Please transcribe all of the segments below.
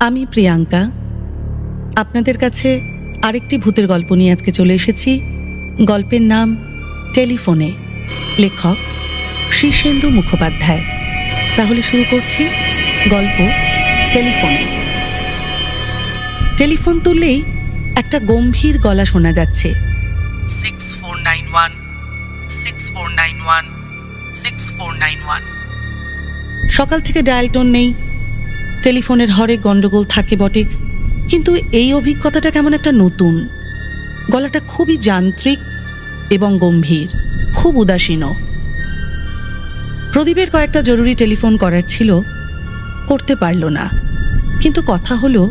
আমি প্রিয়াঙ্কা। আপনাদের কাছে আরেকটি ভূতের গল্প নিয়ে আজকে চলে এসেছি। গল্পের নাম টেলিফোনে। লেখক শীর্ষেন্দু মুখোপাধ্যায়। তাহলে শুরু করছি গল্প টেলিফোনে। টেলিফোন তুললেই একটা গম্ভীর গলা শোনা যাচ্ছে। Six four nine one six four nine one six four nine one সকাল থেকে ডায়াল টোন নেই। টেলিফোনের হরে গন্ডগোল থাকে বটে, কিন্তু এই অভিজ্ঞতাটা কেমন একটা নতুন? গলাটা খুবই যান্ত্রিক এবং গম্ভীর, খুব উদাসীনও প্রদীপের কয়েকটা জরুরি টেলিফোন করার ছিল, করতে পারল না। কিন্তু কথা হলো,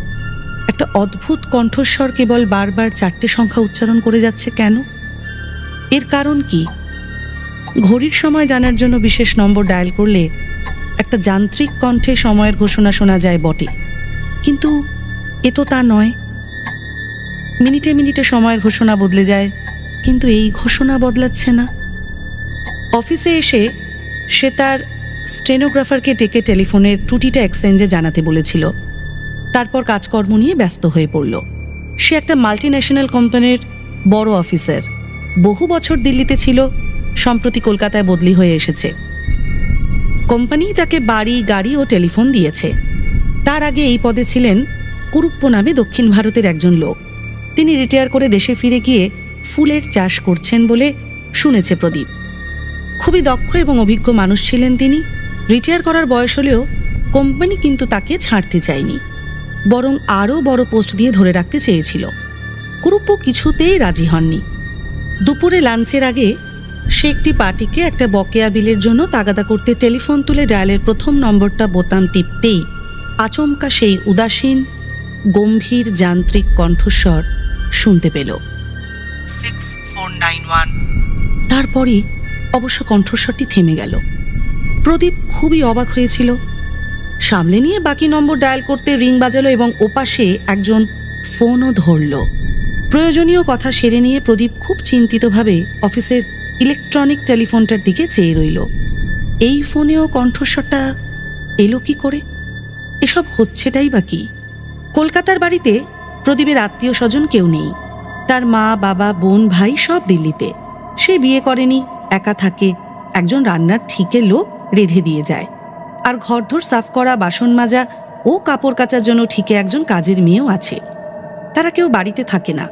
একটা অদ্ভুত কণ্ঠস্বর কেবল বারবার চারটে সংখ্যা উচ্চারণ করে যাচ্ছে কেন? এর কারণ কি? ঘড়ির সময় জানার জন্য বিশেষ নম্বর ডায়াল করলে একটা যান্ত্রিক কণ্ঠে সময়ের ঘোষণা শোনা যায় বটে। কিন্তু এ তো তা নয়। মিনিটে মিনিটে সময়ের ঘোষণা বদলে যায়, কিন্তু এই ঘোষণা বদলাচ্ছে না। অফিসে এসে সে তার স্টেনোগ্রাফারকে ডেকে টেলিফোনের ত্রুটিটা এক্সচেঞ্জে জানাতে বলেছিল। তারপর কাজকর্ম নিয়ে ব্যস্ত হয়ে পড়ল। সে একটা মাল্টি ন্যাশনাল কোম্পানির বড় অফিসার। বহু বছর দিল্লিতে ছিল, সম্প্রতি কলকাতায় বদলি হয়ে এসেছে। কোম্পানি তাকে বাড়ি, গাড়ি ও টেলিফোন দিয়েছে। তার আগে এই পদে ছিলেন কুরুপ্প নামে দক্ষিণ ভারতের একজন লোক। তিনি রিটায়ার করে দেশে ফিরে গিয়ে ফুলের চাষ করছেন বলে শুনেছে প্রদীপ। খুবই দক্ষ এবং অভিজ্ঞ মানুষ ছিলেন তিনি। রিটায়ার করার বয়স হলেও কোম্পানি কিন্তু তাকে ছাড়তে চায়নি। বরং আরও বড় পোস্ট দিয়ে ধরে রাখতে চেয়েছিল। কুরুপ্প কিছুতেই রাজি হননি। দুপুরে লাঞ্চের আগে সে একটি পার্টিকে একটা বকেয়া বিলের জন্য তাগাদা করতে টেলিফোন তুলে ডায়ালের প্রথম নম্বরটা বোতাম টিপতেই আচমকা সেই উদাসীন গম্ভীর যান্ত্রিক কণ্ঠস্বর শুনতে পেল। সিক্স ফোর নাইন ওয়ান তারপরই অবশ্য কণ্ঠস্বরটি থেমে গেল। প্রদীপ খুবই অবাক হয়েছিল। সামলে নিয়ে বাকি নম্বর ডায়াল করতে রিং বাজালো এবং ওপাশে একজন ফোনও ধরল। প্রয়োজনীয় কথা সেরে নিয়ে প্রদীপ খুব চিন্তিতভাবে অফিসের ইলেকট্রনিক টেলিফোনটার দিকে চেয়ে রইল। এই ফোনেও কণ্ঠস্বরটা এলো কি করে? এসব হচ্ছেটাই বা কি? কলকাতার বাড়িতে প্রদীপের আত্মীয় স্বজন কেউ নেই। তার মা, বাবা, বোন, ভাই সব দিল্লিতে। সে বিয়ে করেনি, একা থাকে। একজন রান্নার ঠিকে লোক রেধে দিয়ে যায়। আর ঘরধর সাফ করা, বাসন মাজা ও কাপড় কাচার জন্য ঠিকে একজন কাজের মেয়েও আছে। তারা কেউ বাড়িতে থাকে না।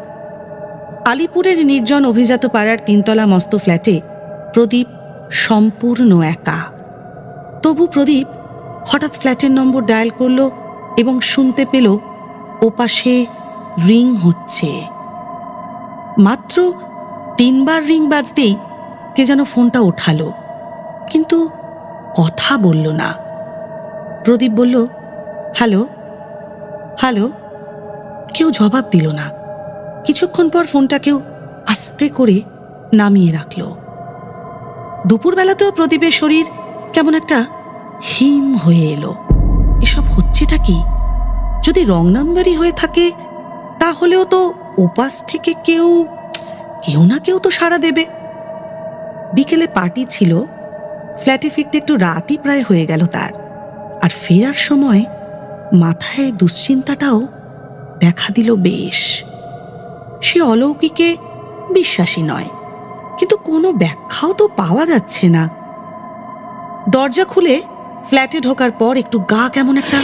আলিপুরের নির্জন অভিজাত পাড়ার তিনতলা মস্ত ফ্ল্যাটে প্রদীপ সম্পূর্ণ একা। তবু প্রদীপ হঠাৎ ফ্ল্যাটের নম্বর ডায়াল করল এবং শুনতে পেল ওপাশে রিং হচ্ছে। মাত্র তিনবার রিং বাজতেই কে যেন ফোনটা ওঠালো, কিন্তু কথা বলল না। প্রদীপ বলল, হ্যালো হ্যালো। কেউ জবাব দিল না। কিছুক্ষণ পর ফোনটা কেউ আস্তে করে নামিয়ে রাখল। দুপুরবেলাতেও প্রদীপের শরীর কেমন একটা হিম হয়ে এলো। এসব হচ্ছেটা কি? যদি রং নাম্বারই হয়ে থাকে, তাহলেও তো ওপাশ থেকে কেউ কেউ না কেউ তো সাড়া দেবে। বিকেলে পার্টি ছিল, ফ্ল্যাটে ফিরতে একটু রাতই প্রায় হয়ে গেল তার। আর ফেরার সময় মাথায় দুশ্চিন্তাটাও দেখা দিল বেশ। সে অলৌকিকে বিশ্বাসী নয়। কিন্তু কোনো ব্যাখ্যাও তো পাওয়া যাচ্ছে না। দরজা খুলে ফ্ল্যাটে ঢোকার পর একটু গা কেমন একটা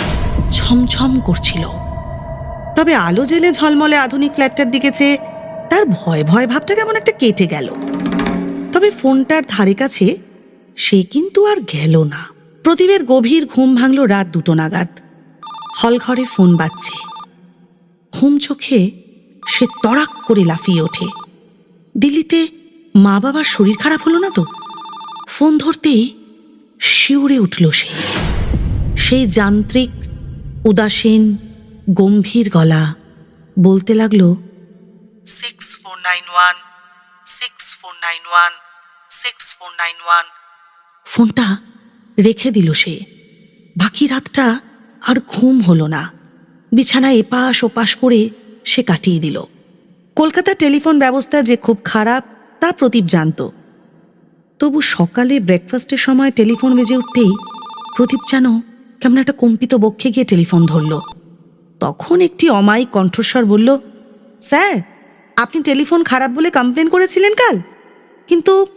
ছমছম করছিল। তবে আলো জেলে ঝলমলে আধুনিক ফ্ল্যাটটার দিকে চেয়ে তার ভয় ভয় ভাবটা কেমন একটা কেটে গেল। তবে ফোনটার ধারে কাছে সে কিন্তু আর গেল না। প্রদীপের গভীর ঘুম ভাঙল রাত দুটো নাগাদ। হলঘরে ফোন বাজছে। ঘুম চোখে সে তড়াক করে লাফিয়ে ওঠে। দিল্লিতে মা বাবার শরীর খারাপ হলো না তো? ফোন ধরতেই শিউরে উঠল সে। সেই যান্ত্রিক, উদাসীন, গম্ভীর গলা বলতে লাগল, six four nine one, six four nine one, six four nine one. ফোনটা রেখে দিল সে। বাকি রাতটা আর ঘুম হলো না। বিছানায় এপাশ ওপাশ করে সে কাটিয়ে দিল। কলকাতার টেলিফোন ব্যবস্থা যে খুব খারাপ, তা প্রদীপ জানত। তবু সকালে ব্রেকফাস্টের সময় টেলিফোন বেজে উঠতেই প্রদীপ যেন কেমন একটা কম্পিত বক্ষে গিয়ে টেলিফোন ধরল। তখন একটি অমায়িক কণ্ঠস্বর বলল, স্যার, আপনি টেলিফোন খারাপ বলে কমপ্লেন করেছিলেন কাল? কিন্তু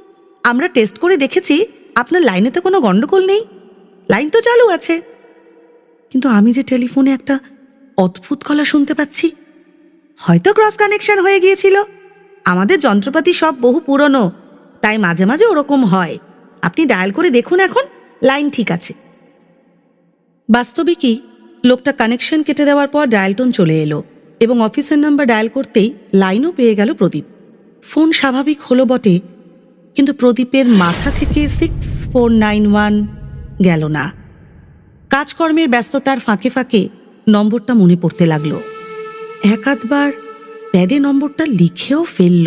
আমরা টেস্ট করে দেখেছি আপনার লাইনে তো কোনো গণ্ডগোল নেই। লাইন তো চালু আছে। কিন্তু আমি যে টেলিফোনে একটা অদ্ভুত গলা শুনতে পাচ্ছি হয়তো ক্রস কানেকশন হয়ে গিয়েছিল। আমাদের যন্ত্রপাতি সব বহু পুরনো, তাই মাঝে মাঝে ওরকম হয়। আপনি ডায়াল করে দেখুন এখন লাইন ঠিক আছে। বাস্তবিকই লোকটা কানেকশন কেটে দেওয়ার পর ডায়াল টোন চলে এলো এবং অফিসের নাম্বার ডায়াল করতেই লাইনও পেয়ে গেল প্রদীপ। ফোন স্বাভাবিক হলো বটে, কিন্তু প্রদীপের মাথা থেকে সিক্স ফোর নাইন ওয়ান গেল না। কাজকর্মের ব্যস্ততার ফাঁকে ফাঁকে নম্বরটা মনে পড়তে লাগল। এক আধবার প্যাডে নম্বরটা লিখেও ফেলল।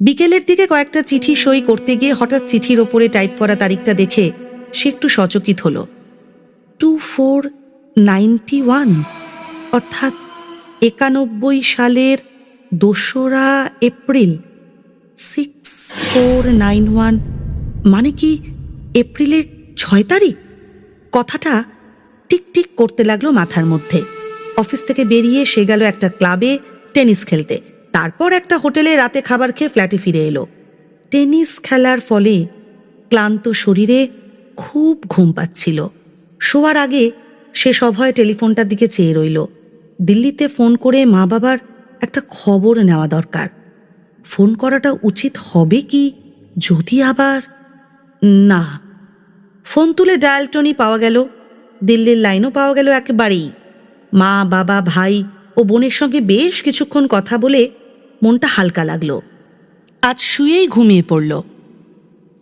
বিকেলের দিকে কয়েকটা চিঠি সই করতে গিয়ে হঠাৎ চিঠির ওপরে টাইপ করা তারিখটা দেখে সে একটু সচকিত হল। টু ফোর নাইনটি ওয়ান, অর্থাৎ একানব্বই সালের দোসরা এপ্রিল, সিক্স ফোর নাইন ওয়ান মানে কি এপ্রিলের ছয় তারিখ? কথাটা টিকটিক করতে লাগল মাথার মধ্যে। অফিস থেকে বেরিয়ে সে গেল একটা ক্লাবে টেনিস খেলতে। তারপর একটা হোটেলে রাতে খাবার খেয়ে ফ্ল্যাটে ফিরে এলো। টেনিস খেলার ফলে ক্লান্ত শরীরে খুব ঘুম পাচ্ছিল। শোয়ার আগে সে সভয় টেলিফোনটার দিকে চেয়ে রইল। দিল্লিতে ফোন করে মা বাবার একটা খবর নেওয়া দরকার। ফোন করাটা উচিত হবে কি? যদি আবার? না। ফোন তুলে ডায়াল টনি পাওয়া গেল। দিল্লির লাইনও পাওয়া গেল একেবারেই। মা, বাবা, ভাই ও বোনের সঙ্গে বেশ কিছুক্ষণ কথা বলে মনটা হালকা লাগল। আজ শুয়েই ঘুমিয়ে পড়ল।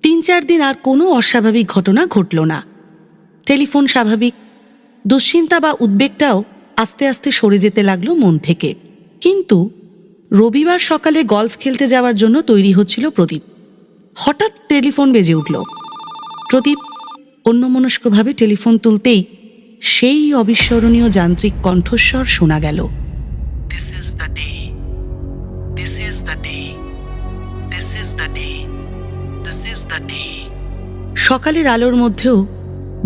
তিন চার দিন আর কোনো অস্বাভাবিক ঘটনা ঘটল না। টেলিফোন স্বাভাবিক, দুশ্চিন্তা বা উদ্বেগটাও আস্তে আস্তে সরে যেতে লাগল মন থেকে। কিন্তু রবিবার সকালে গলফ খেলতে যাওয়ার জন্য তৈরি হচ্ছিল প্রদীপ। হঠাৎ টেলিফোন বেজে উঠল। প্রদীপ অন্যমনস্কভাবে টেলিফোন তুলতেই সেই অবিস্মরণীয় যান্ত্রিক কণ্ঠস্বর শোনা গেল। This is the day this is the day this is the day this is the day সকালের আলোর মধ্যেও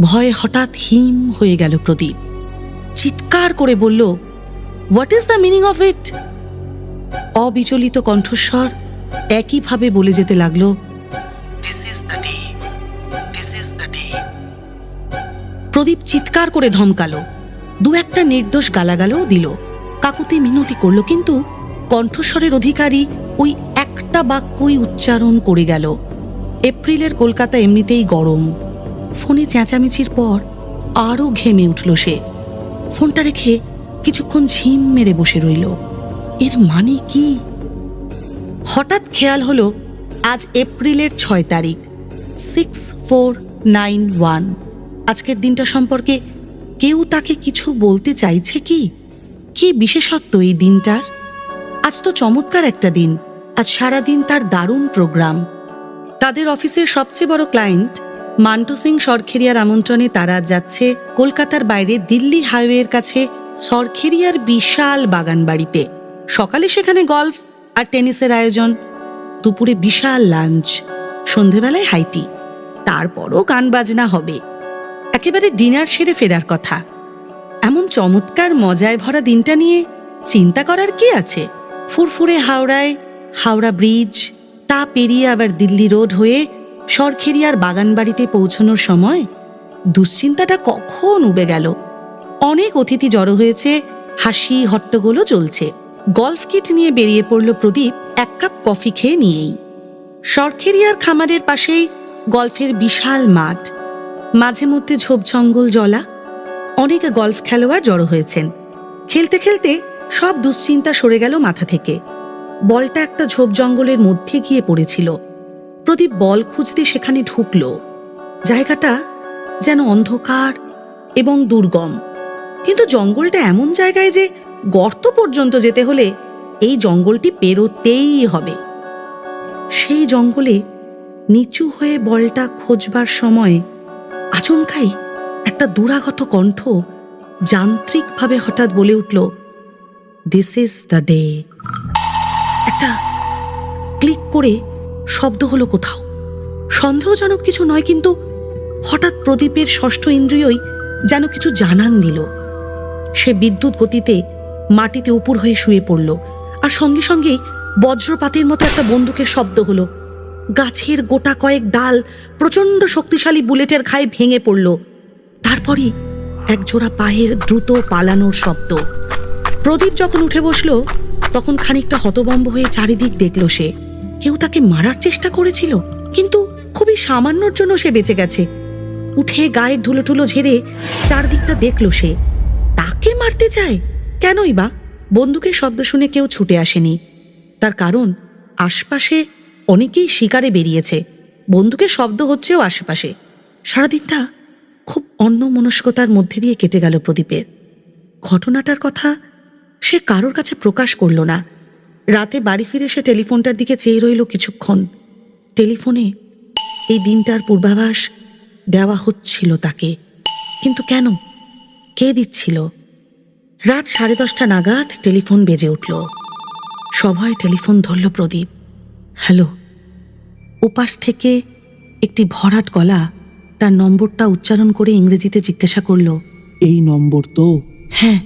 ভয়ে হঠাৎ হিম হয়ে গেল প্রদীপ। চিৎকার করে বলল what is the meaning of it অবিচলিত কণ্ঠস্বর একইভাবে বলে যেতে লাগল প্রদীপ চিৎকার করে ধমকালো। দু একটা নির্দোষ গালাগালও দিল। কাকুতি মিনতি করল, কিন্তু কণ্ঠস্বরের অধিকারী ওই একটা বাক্যই উচ্চারণ করে গেল। এপ্রিলের কলকাতা এমনিতেই গরম। ফোনে চেঁচামেচির পর আরও ঘেমে উঠল সে। ফোনটা রেখে কিছুক্ষণ ঝিম মেরে বসে রইল। এর মানে কি? হঠাৎ খেয়াল হলো, আজ এপ্রিলের ছয় তারিখ সিক্স ফোর নাইন ওয়ান আজকের দিনটা সম্পর্কে কেউ তাকে কিছু বলতে চাইছে কি? কি বিশেষত্ব এই দিনটার? আজ তো চমৎকার একটা দিন। আজ সারাদিন তার দারুণ প্রোগ্রাম। তাদের অফিসের সবচেয়ে বড় ক্লায়েন্ট, মান্টু সিং সরখেরিয়ার আমন্ত্রণে তারা যাচ্ছে কলকাতার বাইরে দিল্লি হাইওয়ের কাছে সরখেরিয়ার বিশাল বাগান বাড়িতে সকালে সেখানে গল্ফ আর টেনিসের আয়োজন। দুপুরে বিশাল লাঞ্চ। সন্ধেবেলায় হাইটি। তারপরও গান বাজনা হবে। একেবারে ডিনার সেরে ফেরার কথা। এমন চমৎকার মজায় ভরা দিনটা নিয়ে চিন্তা করার কি আছে? ফুরফুরে হাওড়ায় হাওড়া ব্রিজ, তা পেরিয়ে আবার দিল্লি রোড হয়ে সরখেরিয়ার বাগান বাড়িতে পৌঁছনোর সময় দুশ্চিন্তাটা কখন উবে গেল? অনেক অতিথি জড়ো হয়েছে, হাসি, হট্টগোলও চলছে। গলফ কিট নিয়ে বেরিয়ে পড়ল প্রদীপ এক কাপ কফি খেয়ে নিয়েই। সরখেরিয়ার খামারের পাশেই গলফের বিশাল মাঠ। মাঝে মধ্যে ঝোপ জঙ্গল জলা, অনেক গল্ফ খেলোয়াড় জড়ো হয়েছেন। খেলতে খেলতে সব দুশ্চিন্তা সরে গেল মাথা থেকে। বলটা একটা ঝোপ জঙ্গলের মধ্যে গিয়ে পড়েছিল। প্রদীপ বল খুঁজতে সেখানে ঢুকল। জায়গাটা যেন অন্ধকার এবং দুর্গম। কিন্তু জঙ্গলটা এমন জায়গায় যে গর্ত পর্যন্ত যেতে হলে এই জঙ্গলটি পেরোতেই হবে। সেই জঙ্গলে নিচু হয়ে বলটা খোঁজবার সময় আচমকাই একটা দুরাগত কণ্ঠ যান্ত্রিকভাবে হঠাৎ বলে উঠল দিস ইজ দ্য ডে একটা ক্লিক করে শব্দ হলো কোথাও। সন্দেহজনক কিছু নয়, কিন্তু হঠাৎ প্রদীপের ষষ্ঠ ইন্দ্রিয়ই যেন কিছু জানান দিল। সে বিদ্যুৎ গতিতে মাটিতে উপুর হয়ে শুয়ে পড়ল, আর সঙ্গে সঙ্গেই বজ্রপাতের মতো একটা বন্দুকের শব্দ হলো গাছের গোটা কয়েক ডাল প্রচণ্ড শক্তিশালী বুলেটের ঘায়ে ভেঙে পড়ল। তারপরই একজোড়া পায়ের দ্রুত পালানোর শব্দ। প্রদীপ যখন উঠে বসল, তখন খানিকটা হতবম্ব হয়ে চারিদিক দেখল সে। কেউ তাকে মারার চেষ্টা করেছিল, কিন্তু খুবই সামান্যর জন্য সে বেঁচে গেছে। উঠে গায়ের ধুলো টুলো ঝেড়ে চারদিকটা দেখল সে। তাকে মারতে চায়? কেনই বা? বন্দুকের শব্দ শুনে কেউ ছুটে আসেনি। তার কারণ আশপাশে অনেকেই শিকারে বেরিয়েছে। বন্দুকের শব্দ হচ্ছেও আশেপাশে। সারাদিনটা খুব অন্য মনস্কতার মধ্যে দিয়ে কেটে গেল প্রদীপের। ঘটনাটার কথা সে কারোর কাছে প্রকাশ করল না। রাতে বাড়ি ফিরে সে টেলিফোনটার দিকে চেয়ে রইল কিছুক্ষণ। টেলিফোনে এই দিনটার পূর্বাভাস দেওয়া হচ্ছিল তাকে। কিন্তু কেন? কে দিচ্ছিল? রাত সাড়ে দশটা নাগাদ টেলিফোন বেজে উঠল। সবাই টেলিফোন ধরল প্রদীপ। হ্যালো। ওপাশ থেকে একটি ভরাট গলা তার নম্বরটা উচ্চারণ করে ইংরেজিতে জিজ্ঞাসা করল। এই নম্বর তো। হ্যাঁ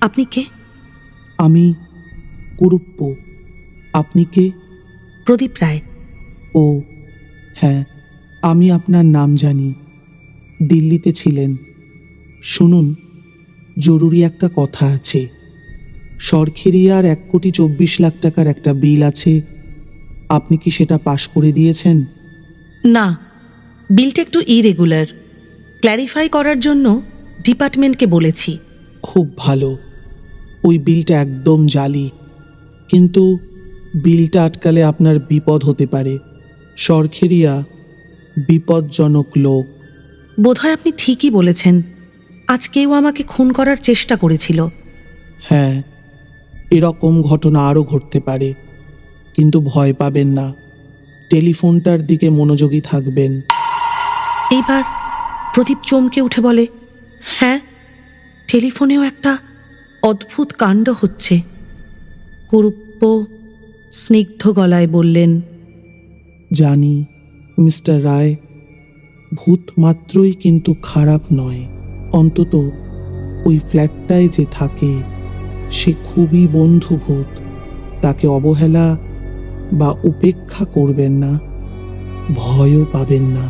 আপনি কে? আমি কুরুপ্প। আপনি কে? প্রদীপ রায়। ও হ্যাঁ আমি আপনার নাম জানি। দিল্লিতে ছিলেন। শুনুন জরুরি একটা কথা আছে। সরখেরিয়ার এক কোটি চব্বিশ লাখ টাকার একটা বিল আছে। আপনি কি সেটা পাশ করে দিয়েছেন? না বিলটা একটু ইরেগুলার ক্ল্যারিফাই করার জন্য ডিপার্টমেন্টকে বলেছি। খুব ভালো। ওই বিলটা একদম জালি। কিন্তু বিলটা আটকালে আপনার বিপদ হতে পারে। সরখেরিয়া বিপজ্জনক লোক। বোধহয় আপনি ঠিকই বলেছেন। আজ কেউ আমাকে খুন করার চেষ্টা করেছিল। হ্যাঁ এরকম ঘটনা আরও ঘটতে পারে। কিন্তু ভয় পাবেন না। টেলিফোনটার দিকে মনোযোগী থাকবেন। এইবার প্রদীপ চমকে উঠে বলে হ্যাঁ টেলিফোনেও একটা অদ্ভুত কাণ্ড হচ্ছে। কুরুপ্প স্নিগ্ধ গলায় বললেন জানি মিস্টার রায় ভূত মাত্রই কিন্তু খারাপ নয়। অন্তত ওই ফ্ল্যাটটায় যে থাকে সে খুবই বন্ধুভূত তাকে অবহেলা বা উপেক্ষা করবেন না, ভয়ও পাবেন না,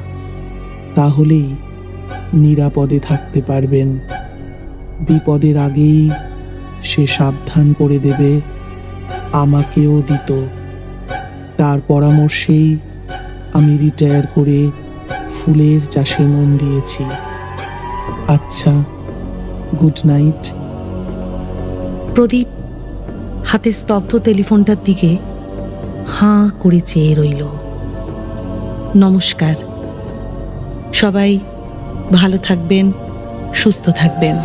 তাহলেই নিরাপদে থাকতে পারবেন। বিপদের আগেই সে সাবধান করে দেবে, আমাকেও দিত। তার পরামর্শেই আমি রিটায়ার করে ফুলের চাষে মন দিয়েছি। আচ্ছা গুড নাইট। প্রদীপ, হাতের স্তব্ধ টেলিফোনটার দিকে হাঁ করে চেয়ে রইল। নমস্কার। সবাই ভালো থাকবেন সুস্থ থাকবেন।